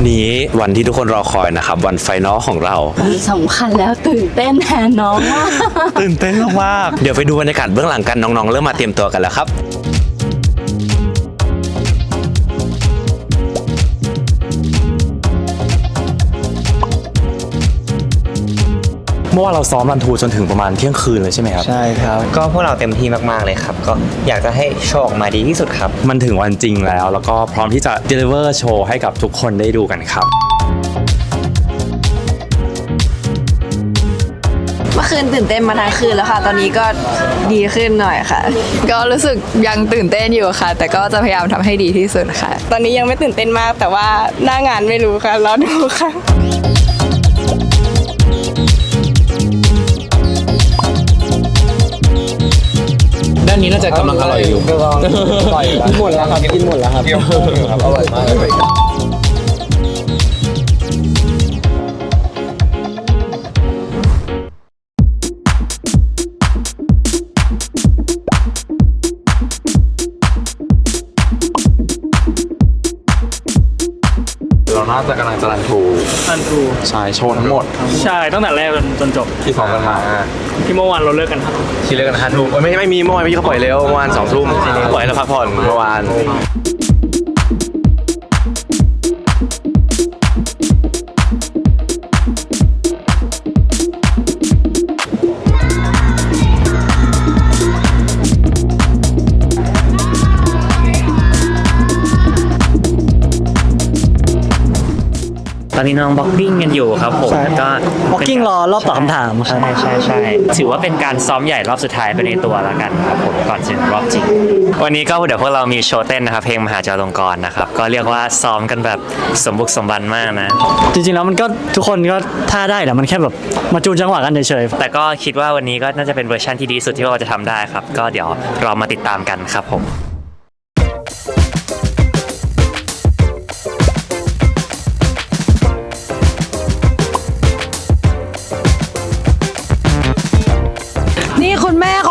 วันนี้วันที่ทุกคนรอคอยนะครับ วันไฟนอลของเราวันสำคัญแล้วตื่นเต้นแทนน้องมาก ตื่นเต้นมากๆเดี๋ยวไปดูบรรยากาศเบื้องหลังกันน้องๆ เริ่มมาเตรียมตัวกันแล้วครับ เมื่อวานเราซ้อมรันทูจนถึงประมาณเที่ยงคืนเลยใช่ไหมครับ ใช่ครับ ก็พวกเราเต็มที่มากๆเลยครับ ก็อยากจะให้โชว์ออกมาดีที่สุดครับ มันถึงวันจริงแล้ว แล้วก็พร้อมที่จะ deliver โชว์ให้กับทุกคนได้ดูกันครับ เมื่อคืนตื่นเต้นมาทั้งคืนแล้วค่ะ ตอนนี้ก็ดีขึ้นหน่อยค่ะ ก็รู้สึกยังตื่นเต้นอยู่ค่ะ แต่ก็จะพยายามทำให้ดีที่สุดค่ะ ตอนนี้ยังไม่ตื่นเต้นมาก แต่ว่าหน้างานไม่รู้ค่ะรอดูค่ะ ด้านนี้น่าจะกำลังอร่อยอยู่กินหมดแล้วครับ กินหมดแล้วครับเกี๊ยวกุ้งอยู่ครับอร่อยมากเลยเราน่าจะกำลังจะรัน ทูอันทูใช่โชว์ทั้งหมดใช่ตั้งแต่แรกจนจนจบที่ซ้อมกันมาที่เมื่อวานเราเลิกกันครับที่เลิกกันห้าทุ่มเอ้ยไม่ไม่มีเมื่อวานพี่เขาปล่อยเร็วเมื่อวานสองทุ่มปล่อยให้เราพักผ่อนเมื่อวาน อนนี้น้องบ็อกกิ้งกันอยู่ครับผมก็บ็อกกิ้งรอรอบตอบคำถามครับ ใช่ใช่ใช่ถือว่าเป็นการซ้อมใหญ่รอบสุดท้ายไปในตัวแล้วกันครับผมก่อนถึงรอบจริง วันนี้ก็เดี๋ยวพวกเรามีโชว์เต้นนะครับเพลงมหาจารลงกรณ์นะครับก็เรียกว่าซ้อมกันแบบสมบุกสมบันมากนะ จริงๆแล้วมันก็ทุกคนก็ท่าได้แหละมันแค่แบบมาจูนจังหวะกันเฉยแต่ก็คิดว่าวันนี้ก็น่าจะเป็นเวอร์ชันที่ดีสุดที่พวกเราจะทำได้ครับ ก็เดี๋ยวรอมาติดตามกันครับผม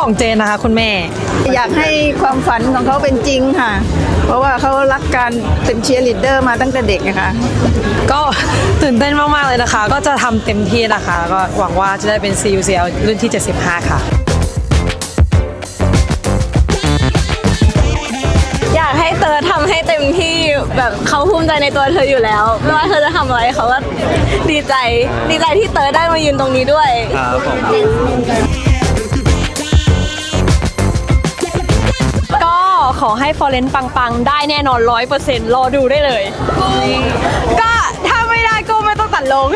ของเจนนะคะ คุณแม่ อยากให้ความฝันของเขาเป็นจริงค่ะ เพราะว่าเขารักการเป็นเชียร์ลีดเดอร์มาตั้งแต่เด็กนะคะก็ตื่นเต้นมาก ๆ เลยนะคะ ก็จะทำเต็มที่นะคะ ก็หวังว่าจะได้เป็น CUCL รุ่นที่ 75 ค่ะอยากให้เตอทำให้เต็มที่แบบเขาภูมิใจในตัวเธออยู่แล้ว ไม่ว่าเธอจะทำอะไรเขาก็ดีใจ ดีใจที่เตอได้มายืนตรงนี้ด้วยก็ ขอให้ฟอร์เรนปังๆ ได้แน่นอนร้อยเปอร์เซ็นต์รอดูได้เลย ก็ถ้าไม่ได้ก็ไม่ต้องตัดลง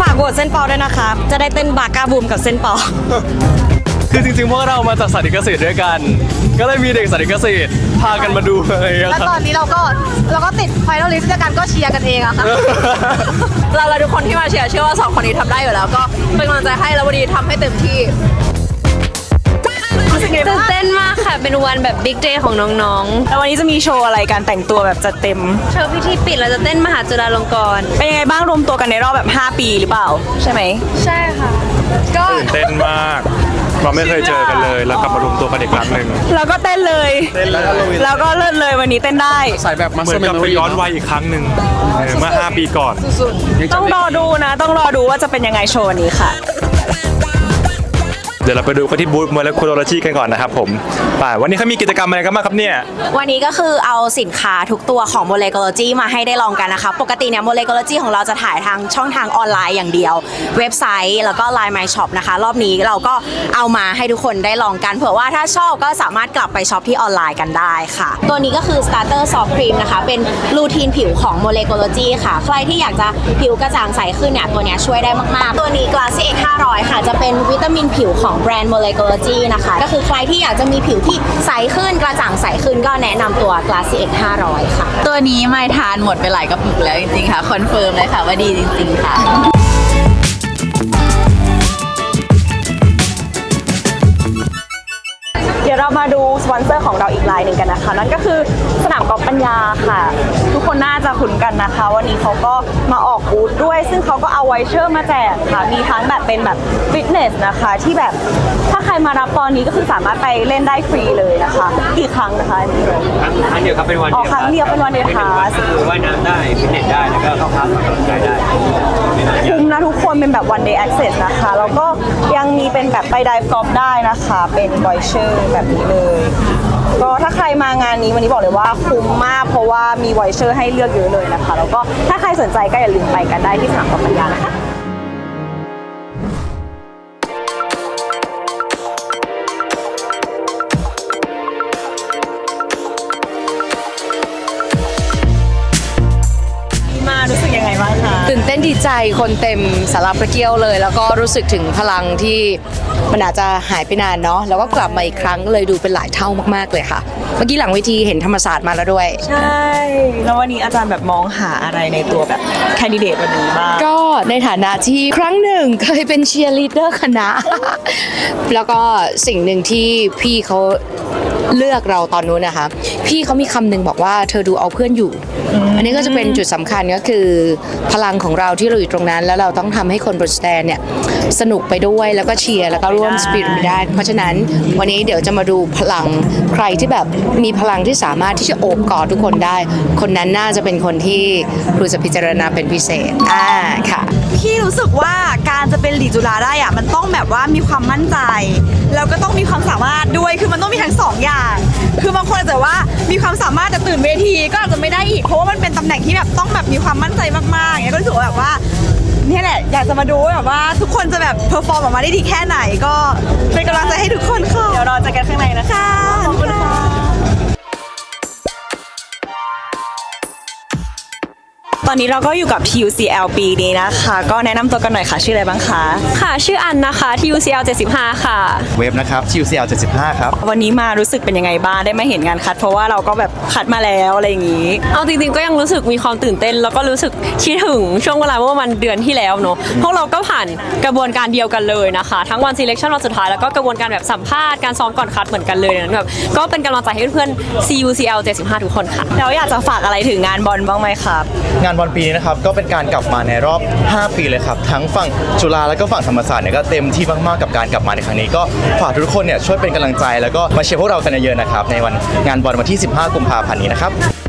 ฝากโหวตเส้นเปาด้วยนะคะ จะได้เต้นบากาบูมกับเส้นเปาคือจริงๆพวกเรามาจากสาธิตเกษตรด้วยกัน ก็เลยมีเด็กสาธิตเกษตรพากันมาดูอะไรอย่างเงี้ยแล้วคตรัอบนนี้เราก็เราก็ติดไฟนอลลิสต์ด้วยกันก็เชียร์กันเองอะค่ะ เราเราทุกคนที่มาเชียร์เชื่อว่าสองคนนี้ทำได้อยู่แล้ว ก็เป็นกำลังใจให้แล้ววันนี้ทำให้เต็มที่รู้สึก ไงตื่นบ้างเต้นมากค่ะ เป็นวันแบบบิ๊กเดย์ของน้องแล้ววันนี้จะมีโชว์อะไรการแต่งตัวแบบจัดเต็ม ๆ โชว์พิธีปิดเราจะเต้นมหาจุฬาลงกรณ์เป็นยังไงบ้างรวมตัวกันในรอบแบบ 5 ปีหรือเปล่า ใช่ไหม ใช่ค่ะ ก็เต้นมากเราไม่เคยเจอกันเลยแล้วกลับมารวมตัวกันอีกครั้งหนึ่งเราก็เต้นเลย แล้วก็เลิศเลยวันนี้เต้นได้เหมือนกับไปย้อนวัยอีกครั้งหนึ่งเออเมื่อ 5 ปีก่อน ต้องรอดูนะ ต้องรอดูว่าจะเป็นยังไงโชว์วันนี้ค่ะ เดี๋ยวเราไปดูกันที่บูธโมเลกุลโลจีกันก่อนนะครับผมป่าวันนี้เขามีกิจกรรมอะไรกันบ้างครับเนี่ย วันนี้ก็คือเอาสินค้าทุกตัวของ Molecology มาให้ได้ลองกันนะคะ ปกติเนี่ย Molecology ของเราจะถ่ายทางช่องทางออนไลน์อย่างเดียว เว็บไซต์แล้วก็ Line My Shop นะคะ รอบนี้เราก็เอามาให้ทุกคนได้ลองกันเผื่อว่าถ้าชอบก็สามารถกลับไปช็อปที่ออนไลน์กันได้ค่ะ ตัวนี้ก็คือ Starter Soft Cream นะคะ เป็นรูทีนผิวของ Molecology ค่ะ ใครที่อยากจะผิวกระจ่างใสขึ้นเนี่ยตัวนี้ช่วยได้มากๆ ตัวนี้ Glassy X 500ค่ะจะเป็นวิตามินผิวของแบรนด์ Molecology นะคะ ก็คือใครที่อยากจะมีผิวที่ใสขึ้นกระจ่างใสขึ้นก็แนะนำตัว Glassy X 500 ค่ะ ตัวนี้ไม่ทานหมดไปหลายกระปุกแล้วจริงๆค่ะ คอนเฟิร์มเลยค่ะว่าดีจริงๆค่ะเดี๋ยวเรามาดูส ปอนเซอร์ของเราอีกรายหนึ่งกันนะคะ นั่นก็คือสนามกอล์ฟปัญญาค่ะ ทุกคนคนน่าจะคุ้นกันนะคะ วันนี้เขาก็มาออกบูธด้วย ซึ่งเขาก็เอาไวเชอร์มาแจกค่ะ มีทั้งแบบเป็นแบบฟิตเนสนะคะที่แบบถ้าใครมารับตอนนี้ก็คือสามารถไปเล่นได้ฟรีเลยนะคะกี่ครั้งนะคะอันนี้ ครั้งเดียวครับเป็นวันอ๋อเดียวครั้งเดียวเป็นวันเดียวค่ะคือว่ายน้ำได้ฟิตเนสได้แล้วก็เข้าพักออกกำลังกายได้ คุ้มนะทุกคนเป็นแบบ one day access นะคะ แล้วก็ยังมีเป็นแบบไปดิฟกอล์ฟได้นะคะ เป็นบอยเชอร์แบบนี้เลย ก็ถ้าใครมางานนี้วันนี้บอกเลยว่าคุ้มมาก เพราะว่ามีไวเชอร์ให้เลือกเยอะเลยนะคะ แล้วก็ถ้าใครสนใจก็อย่าลืมไปกันได้ที่สนามกอล์ฟปัญญานะคะ ใจคนเต็มสาราพระเกี้ยวเลย แล้วก็รู้สึกถึงพลังที่มันอาจจะหายไปนานเนาะแล้วก็กลับมาอีกครั้งเลยดูเป็นหลายเท่ามากๆเลยค่ะ เมื่อกี้หลังเวทีเห็นธรรมศาสตร์มาแล้วด้วย ใช่ แล้ววันนี้อาจารย์แบบมองหาอะไรในตัวแบบแคนดิเดตวันนี้บ้างก็ในฐานะที่ครั้งหนึ่งเคยเป็นเชียร์ลีดเดอร์คณะ แล้วก็สิ่งหนึ่งที่พี่เขาเลือกเราตอนนู้นนะคะ พี่เขามีคำหนึ่งบอกว่าเธอดูเอาเพื่อนอยู่ อันนี้ก็จะเป็นจุดสำคัญก็คือพลังของเราที่เราอยู่ตรงนั้น แล้วเราต้องทำให้คนบนสแตนเนี่ยสนุกไปด้วยแล้วก็เชียร์แล้วก็ร่วมสปิริตไปได้ เพราะฉะนั้นวันนี้เดี๋ยวจะมาดูพลังใครที่แบบมีพลังที่สามารถที่จะโอบกอดทุกคนได้ คนนั้นน่าจะเป็นคนที่ครูจะพิจารณาเป็นพิเศษอ่าค่ะพี่รู้สึกว่าการจะเป็นหลีดจุฬาได้อะมันต้องแบบว่ามีความมั่นใจแล้วก็ต้องมีความสามารถด้วยคือมันต้องมีทั้งสองอย่าง คือบางคนอาจจะว่ามีความสามารถแต่ตื่นเวทีก็อาจจะไม่ได้อีกเพราะว่ามันเป็นตำแหน่งที่แบบต้องแบบมีความมั่นใจมากๆอย่างเงี้ยก็รู้สึกว่าแบบว่าเนี่ยแหละอยากจะมาดูว่าแบบว่าทุกคนจะแบบเพอร์ฟอร์มออกมาได้ดีแค่ไหนก็เป็นกำลังใจให้ทุกคนค่ะ เดี๋ยวเราเจอกันข้างในนะคะขอบคุณค่ะ ตอนนี้เราก็อยู่กับ TUCL ปีนี้นะคะ ก็แนะนำตัวกันหน่อยค่ะ ชื่ออะไรบ้างคะ ค่ะ ชื่ออันนะคะ TUCL 75 ค่ะ เว็บนะครับ TUCL 75 ครับ วันนี้มารู้สึกเป็นยังไงบ้าง ได้มาเห็นงานคัด เพราะว่าเราก็แบบคัดมาแล้วอะไรอย่างนี้ เอาจริงๆก็ยังรู้สึกมีความตื่นเต้น แล้วก็รู้สึกคิดถึงช่วงเวลาเมื่อประมันเดือนที่แล้วเนอะพวกเราก็ผ่านกระบวนการเดียวกันเลยนะคะ ทั้งวัน selection วันสุดท้าย แล้วก็กระบวนการแบบสัมภาษณ์ การซ้อมก่อนคัดเหมือนกันเลยนะแบบก็เป็นกำลังใจให้เพื่อนๆ CUCL 75 ทุกคนค่ะ แล้วอยากจะฝากอะไรถึงงานบอลบ้างไหมครับ งานานบอลปีนี้นะครับก็เป็นการกลับมาในรอบ 5 ปีเลยครับทั้งฝั่งจุฬาและก็ฝั่งธรรมศาสตร์เนี่ยก็เต็มที่มากๆกับการกลับมาในครั้งนี้ก็ฝากทุกคนเนี่ยช่วยเป็นกำลังใจแล้วก็มาเชียร์พวกเรากันเยอะๆนะครับในวันงานบอลวันที่ 15 กุมภาพันธ์นี้นะครับ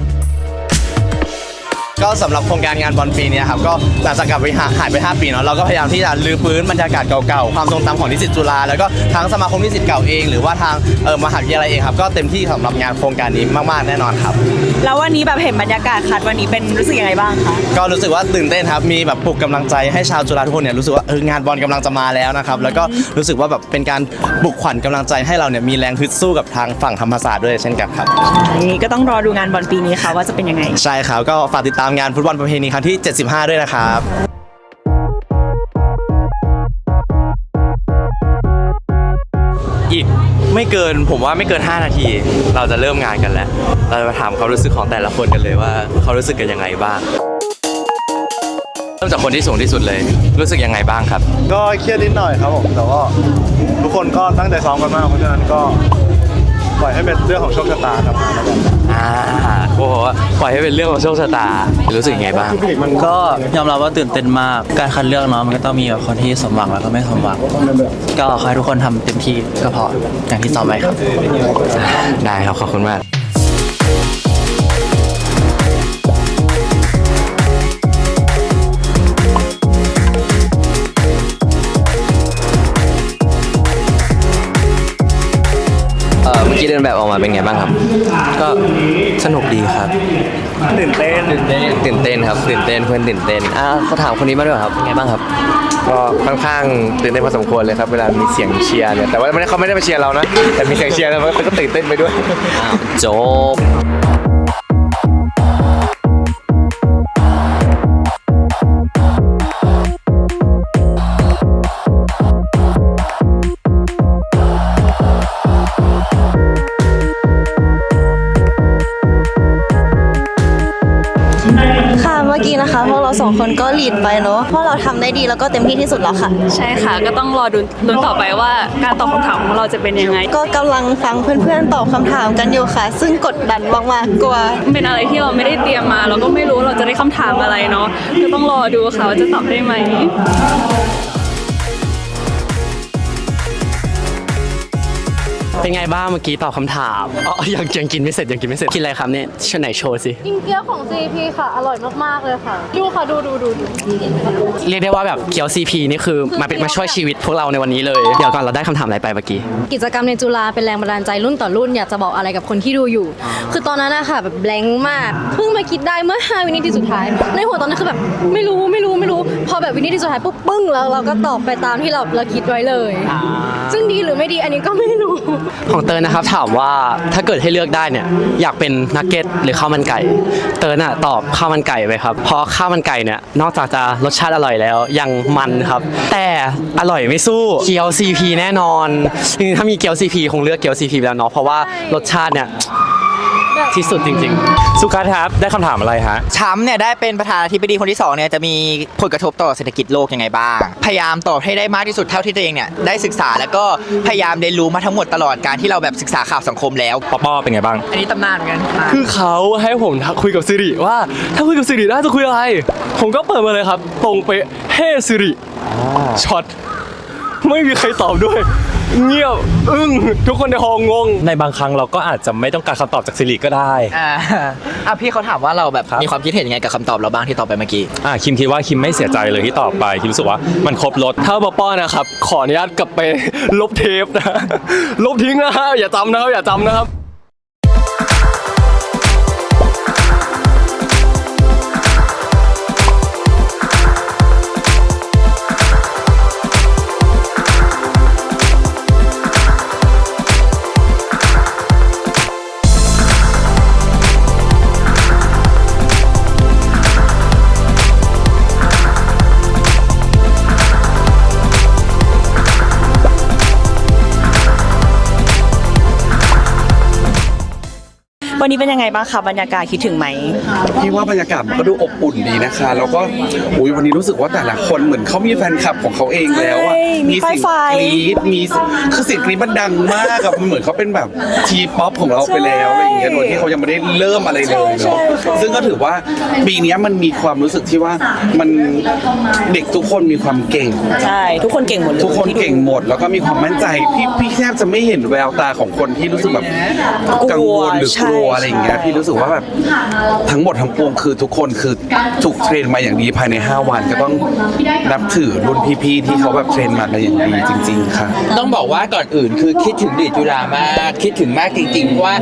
ก็สำหรับโครงการงานบอลปีนี้ครับก็หลังจากกลับไปหาหายไป 5 ปีเนาะเราก็พยายามที่จะรื้อฟื้นบรรยากาศเก่าๆความทรงจำของนิสิตจุฬาแล้วก็ทั้งสมาคมนิสิตเก่าเอง หรือว่าทางเออมหาวิทยาลัยเองครับก็เต็มที่สำหรับงานโครงการนี้มากๆแน่นอนครับ แล้ววันนี้แบบเห็นบรรยากาศคัดวันนี้เป็นรู้สึกยังไงบ้างคะก็รู้สึกว่าตื่นเต้นครับมีแบบปลุกกำลังใจให้ชาวจุฬาทุกคนเนี่ยรู้สึกว่าเอองานบอลกำลังจะมาแล้วนะครับแล้วก็รู้สึกว่าแบบเป็นการปลุกขวัญกำลังใจให้เราเนี่ยมีแรงฮึดสู้กับทางฝั่งธรรมศาสตร์ด้วยเช่นกันครับอย่างนี้ก็ต้องรอดูงานบอลปีนี้ค่ะว่าจะเป็นยังไงใช่ครับก็ฝากติดตามงานฟุตบอลประเพณีครั้งที่ 75 ด้วยนะครับอีกไม่เกินผมว่าไม่เกิน 5 นาที เราจะเริ่มงานกันแล้ว เราจะมาถามความรู้สึกของแต่ละคนกันเลยว่าเขารู้สึกกันยังไงบ้าง เริ่มจากคนที่สูงที่สุดเลย รู้สึกยังไงบ้างครับ ก็เครียดนิดหน่อยครับผมแต่ว่าทุกคนก็ตั้งใจซ้อมกันมากเพราะฉะนั้นก็ปล่อยให้เป็นเรื่องของโชคชะตาครับ อ่าโอ้โหปล่อยให้เป็นเรื่องของโชคชะตา รู้สึกยังไงบ้าง ก็ยอมรับว่าตื่นเต้นมาก การคัดเลือกเนาะมันก็ต้องมีแบบคนที่สมหวังแล้วก็ไม่สมหวัง ก็ขอให้ทุกคนทำเต็มที่ก็พออย่างที่ซ้อมไว้ครับ ได้ครับ ขอบคุณมาก กี้เดินแบบออกมาเป็นไงบ้างครับ ก็สนุกดีครับตื่นเต้นตื่นเต้นตื่นเต้นครับตื่นเต้นเพื่อนตื่นเต้นอ่าเขาถามคนนี้มาด้วยเหรอครับเป็นไงบ้างครับ ก็ค่อนข้างตื่นเต้นพอสมควรเลยครับเวลามีเสียงเชียร์เนี่ยแต่ว่าไม่ได้เขาไม่ได้มาเชียร์เรานะแต่มีเสียงเชียร์แล้วมันก็ตื่นเต้นไปด้วยอ้าวจบค่ะเมื่อกี้ องคนก็ลีดไปเนาะเพราะเราทำได้ดีแล้วก็เต็มที่ที่สุดแล้วค่ะ ใช่ค่ะ ก็ต้องรอดูลุ้นต่อไปว่าการตอบคำถามของเราจะเป็นยังไง ก็กำลังฟังเพื่อนๆตอบคำถามกันอยู่ค่ะ ซึ่งกดดันมากๆกลัว เป็นอะไรที่เราไม่ได้เตรียมมา เราก็ไม่รู้ว่าเราจะได้คำถามอะไรเนาะก็ต้องรอดูค่ะว่าจะตอบได้ไหม เป็นไงบ้างเมื่อกี้ตอบคำถามอ๋อยังยังกินไม่เสร็จยังกินไม่เสร็จกินอะไรครับเนี่ยช่วไหนโชว์สิกินเกี๊ยวของ CP ค่ะ อร่อยมากๆเลยค่ะ ดูค่ะ ดูดูดูดูเรียกได้ว่าแบบเกี๊ยวซีพีนี่คือมาเป็นมาช่วยชีวิตพวกเราในวันนี้เลยเดี๋ยวก่อนเราได้คำถามอะไรไปเมื่อกี้กิจกรรมในจุฬาเป็นแรงบันดาลใจรุ่นต่อรุ่นอยากจะบอกอะไรกับคนที่ดูอยู่ คือตอนนั้นอะค่ะแบบแบงค์มากเพิ่งมาคิดได้เมื่อ5วินาทีสุดท้าย ในหัวตอนนั้นคือแบบไม่รู้ไม่รู้ไม่รู้ พอแบบวินาทีสุดท้ายปุ๊บปึ้งแล้วเราก็ตอบไปตามที่เราเราคิดไว้เลย ซึ่งดีหรือไม่ดีอันนี้ก็ไม่รู้ของเติร์นนะครับถามว่าถ้าเกิดให้เลือกได้เนี่ยอยากเป็นนักเก็ตหรือข้าวมันไก่ เติร์นอะตอบข้าวมันไก่ไปครับเพราะข้าวมันไก่เนี่ยนอกจากจะรสชาติอร่อยแล้วยังมันครับ แต่อร่อยไม่สู้เกี๊ยว CP แน่นอนจริงๆถ้ามีเกี๊ยว CP คงเลือกเกี๊ยว CP แล้วเนาะเพราะว่ารสชาติเนี่ย ที่สุดจริงๆ สุกัสครับได้คำถามอะไรฮะช้ำเนี่ยได้เป็นประธานาธิบดีคนที่สองเนี่ยจะมีผลกระทบต่อเศรษฐกิจโลกยังไงบ้าง พยายามตอบให้ได้มากที่สุดเท่าที่ตัวเองเนี่ยได้ศึกษาแล้วก็พยายามเรียนรู้มาทั้งหมดตลอดการที่เราแบบศึกษาข่าวสังคมแล้ว ปอปอเป็นไงบ้าง อันนี้ตำนานเหมือนกันคือเขาให้ผมทักคุยกับสิริว่า ถ้าคุยกับสิริน่าจะคุยอะไร ผมก็เปิดมาเลยครับ ตรงไปเฮ้สิริช็อตไม่มีใครตอบด้วย เงียบอึ้งทุกคนในห้องงง ในบางครั้งเราก็อาจจะไม่ต้องการคำตอบจากสิริก็ได้ อ่าอะพี่เขาถามว่าเราแบบมีความคิดเห็นยังไงกับคำตอบเราบ้างที่ตอบไปเมื่อกี้ อ่าคิมคิดว่าคิมไม่เสียใจเลยที่ตอบไป คิมรู้สึกว่ามันครบรถถ้าปอป้อนะครับ ขออนุญาตกลับไปลบเทปนะ ลบทิ้งนะฮะอย่าจำนะครับอย่าจำนะครับ วันนี้เป็นยังไงบ้างคะบรรยากาศคิดถึงไหม พี่ว่าบรรยากาศมันก็ดูอบอุ่นดีนะคะ แล้วก็อุ้ยวันนี้รู้สึกว่าแต่ละคนเหมือนเขามีแฟนคลับของเขาเองแล้วอะใช่มีเสียงไฟ กรี๊ดมีคือเสียงกรี๊ดมันดังมากอะมันเหมือนเขาเป็นแบบทีป๊อปของเราไปแล้วอะไรอย่างเงี้ยโดยที่เขายังไม่ได้เริ่มอะไรเลยเนาะซึ่งก็ถือว่าปีเนี้ยมันมีความรู้สึกที่ว่ามันเด็กทุกคนมีความเก่ง ใช่ ทุกคนเก่งหมดเลยทุกคนเก่งหมดแล้วก็มีความมั่นใจ พี่พี่แทบจะไม่เห็นแววตาของคนที่รู้สึกแบบกังวลหรือกลัวอะไรอย่างเงี้ยพี่รู้สึกว่าแบบทั้งหมดทั้งปวงคือทุกคนคือถูกเทรนมาอย่างดีภายใน 5 วันก็ต้องนับถือรุ่นพี่ๆที่เขาแบบเทรนมากันอย่างดีจริง ๆ ค่ะ ต้องบอกว่าก่อนอื่นคือคิดถึงดีดจุฬามากคิดถึงมากจริงๆเพราะว่า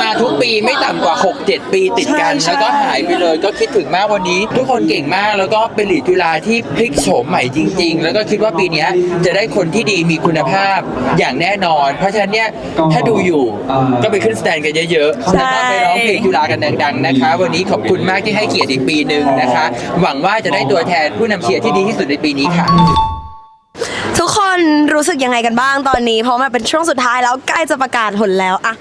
มาทุกปีไม่ต่ำกว่า 6-7 ปีติดกันใช่แล้วก็หายไปเลยก็คิดถึงมากวันนี้ ทุกคนเก่งมากแล้วก็เป็นดีดจุฬาที่พลิกโฉมใหม่จริง ๆ แล้วก็คิดว่าปีเนี้ยจะได้คนที่ดีมีคุณภาพอย่างแน่นอน เพราะฉะนั้นเนี่ยถ้าดูอยู่ก็ไปขึ้นสแตนกันเยอะๆแล้วก็ไปร้องเพลงจุฬากันดังๆนะคะ วันนี้ขอบคุณมากที่ให้เกียรติอีกปีหนึ่งนะคะ หวังว่าจะได้ตัวแทนผู้นำเชียร์ที่ดีที่สุดในปีนี้ค่ะ ทุกคนรู้สึกยังไงกันบ้างตอนนี้ เพราะมันเป็นช่วงสุดท้ายแล้วใกล้จะประกาศผลแล้วอะ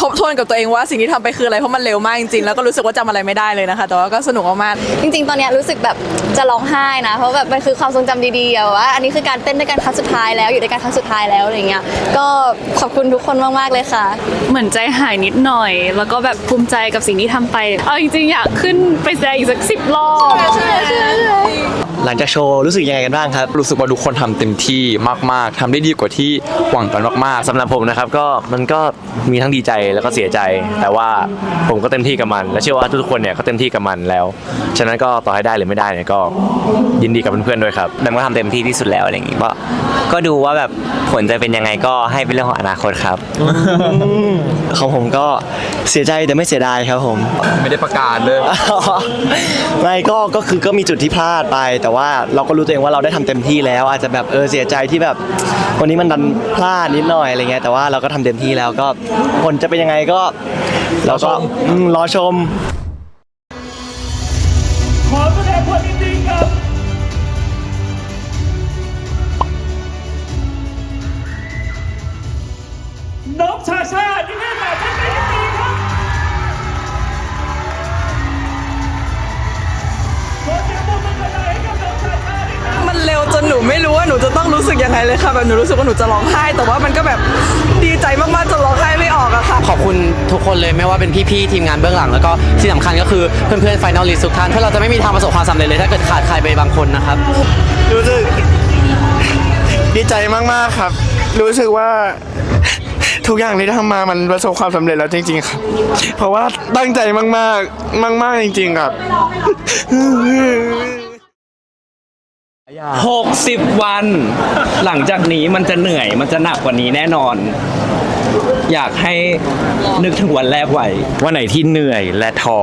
ทบทวนกับตัวเองว่าสิ่งที่ทำไปคืออะไรเพราะมันเร็วมากจริงๆแล้วก็รู้สึกว่าจำอะไรไม่ได้เลยนะคะ แต่ว่าก็สนุกมากๆจริงๆ ตอนเนี้ยรู้สึกแบบจะร้องไห้นะ เพราะแบบมันคือความทรงจำดีๆอะว่าอันนี้คือการเต้นด้วยกันครั้งสุดท้ายแล้วอยู่ด้วยกันครั้งสุดท้ายแล้วอะไรเงี้ยก็ขอบคุณทุกคนมากๆเลยค่ะ เหมือนใจหายนิดหน่อย แล้วก็แบบภูมิใจกับสิ่งที่ทำไป เอาจริงๆ อยากขึ้นไปแสดงอีกสักสิบรอบ หลังจากโชว์รู้สึกยังไงกันบ้างครับ รู้สึกว่าทุกคนทำเต็มที่มาก ๆทำได้ดีกว่าที่หวังกันมากๆสำหรับผมนะครับก็มันก็มีทั้งดีใจแล้วก็เสียใจ แต่ว่าผมก็เต็มที่กับมัน และเชื่อว่าทุกๆคนเนี่ยก็เต็มที่กับมันแล้ว ฉะนั้นก็ต่อให้ได้หรือไม่ได้เนี่ยก็ยินดีกับเพื่อนๆด้วยครับ แบมก็ทำเต็มที่ที่สุดแล้วอะไรอย่างงี้ก็ก็ดูว่าแบบผลจะเป็นยังไงก็ให้เป็นเรื่องของอนาคตครับ ของผมก็เสียใจแต่ไม่เสียดายครับผม ไม่ได้ประกาศเลย ไม่ก็ก็คือก็มีจุดที่พลาดไปแต่ว่าเราก็รู้ตัวเองว่าเราได้ทำเต็มที่แล้ว อาจจะแบบเออเสียใจที่แบบวันนี้มันดันพลาดนิดหน่อยอะไรเงี้ยแต่ว่าเราก็ทำเต็มที่แล้วก็ผลจะเป็นยังไงก็เราก็อืมรอชม เลยค่ะแบบหนูรู้สึกว่าหนูจะร้องไห้ แต่ว่ามันก็แบบดีใจมากๆจนร้องไห้ไม่ออกอะค่ะ ขอบคุณทุกคนเลยไม่ว่าเป็นพี่ๆทีมงานเบื้องหลังแล้วก็ที่สำคัญก็คือเพื่อนๆไฟนอลลิสทุกท่านถ้าเราจะไม่มีทางประสบความสำเร็จเลยถ้าเกิดขาดใครไปบางคนนะครับ รู้สึก ดีใจมาก ๆ ครับ รู้สึกว่า ทุกอย่างที่ทำมามันประสบความสำเร็จแล้วจริง ๆ ครับ เพราะว่าตั้งใจมาก ๆ มาก ๆ จริง ๆ ครับ 60 วัน หลังจากนี้มันจะเหนื่อยมันจะหนักกว่านี้แน่นอน อยากให้นึกถึงวันแรกไว้ วันไหนที่เหนื่อยและท้อ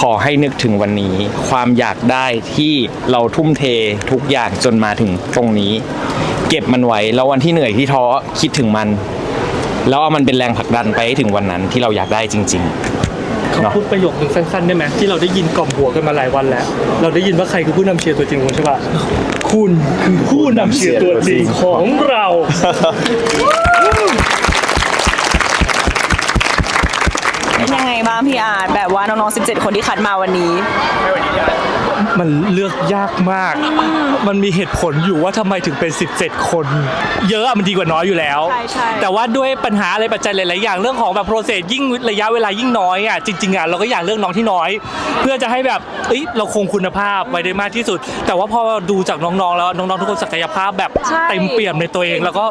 ขอให้นึกถึงวันนี้ ความอยากได้ที่เราทุ่มเททุกอย่างจนมาถึงตรงนี้ เก็บมันไว้แล้ววันที่เหนื่อยที่ท้อคิดถึงมัน แล้วเอามันเป็นแรงผลักดันไปให้ถึงวันนั้นที่เราอยากได้จริงๆเขาเนาะพูดประโยคหนึ่งสั้นๆได้ไหมที่เราได้ยินกล่อมหัวกันมาหลายวันแล้ว เราได้ยินว่าใครคือผู้นำเชียร์ตัวจริงของใช่ปะคุณคือผู้นำเชียร์ตัวจริงของเรา เป็น ยังไงบ้างพี่อาร์ตแบบว่าน้องๆ 17 คนที่คัดมาวันนี้ มันเลือกยากมาก มันมีเหตุผลอยู่ว่าทำไมถึงเป็น 17 คน เยอะอะมันดีกว่าน้อยอยู่แล้ว ใช่ใช่ แต่ว่าด้วยปัญหาอะไรปัจจัยหลาย ๆ อย่างเรื่องของแบบโปรเซสยิ่งระยะเวลายิ่งน้อยอะจริง ๆ อะเราก็อยากเลือกน้องที่น้อย เพื่อจะให้แบบเอ้ยเราคงคุณภาพไว้ได้มากที่สุด แต่ว่าพอดูจากน้อง ๆ แล้วน้อง ๆ ทุกคนศักยภาพแบบใช่เต็มเปี่ยมในตัวเองแล้วก็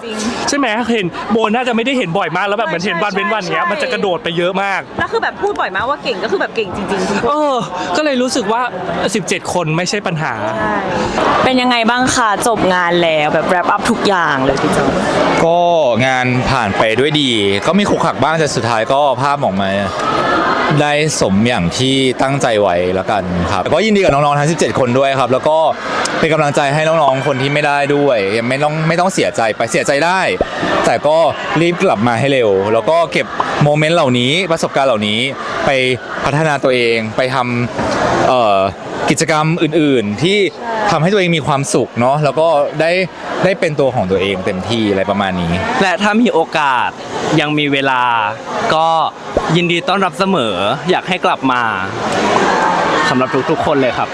ใช่ไหมเห็นโบน่าจะไม่ได้เห็นบ่อยมากแล้วแบบเหมือนเห็นวันเว้นวันเนี้ยมันจะกระโดดไปเยอะมาก แล้วคือแบบพูดบ่อยมากว่าเก่งก็คือแบบเก่งจริงๆทุกคนเออ ก็เลยรู้สึกว่า 17 คนไม่ใช่ปัญหา เป็นยังไงบ้างคะจบงานแล้วแบบแรปอัพทุกอย่างเลยพี่จอมก็งานผ่านไปด้วยดี ก็มีขุกขักบ้างแต่สุดท้ายก็ภาพออกมาได้สมอย่างที่ตั้งใจไว้แล้วกันครับก็ยินดีกับน้องๆทั้ง 17 คนด้วยครับ แล้วก็ เป็นกำลังใจให้น้องๆคนที่ไม่ได้ด้วยยังไม่ต้องไม่ต้องเสียใจไปเสียใจได้ แต่ก็รีบกลับมาให้เร็ว แล้วก็เก็บโมเมนต์เหล่านี้ประสบการณ์เหล่านี้ไปพัฒนาตัวเองไปทำเอ่อกิจกรรมอื่นๆ ที่ทำให้ตัวเองมีความสุขเนาะแล้วก็ได้ได้เป็นตัวของตัวเองเต็มที่อะไรประมาณนี้ และถ้ามีโอกาสยังมีเวลา ก็ยินดีต้อนรับเสมอ อยากให้กลับมาสำหรับทุกๆคนเลยครับ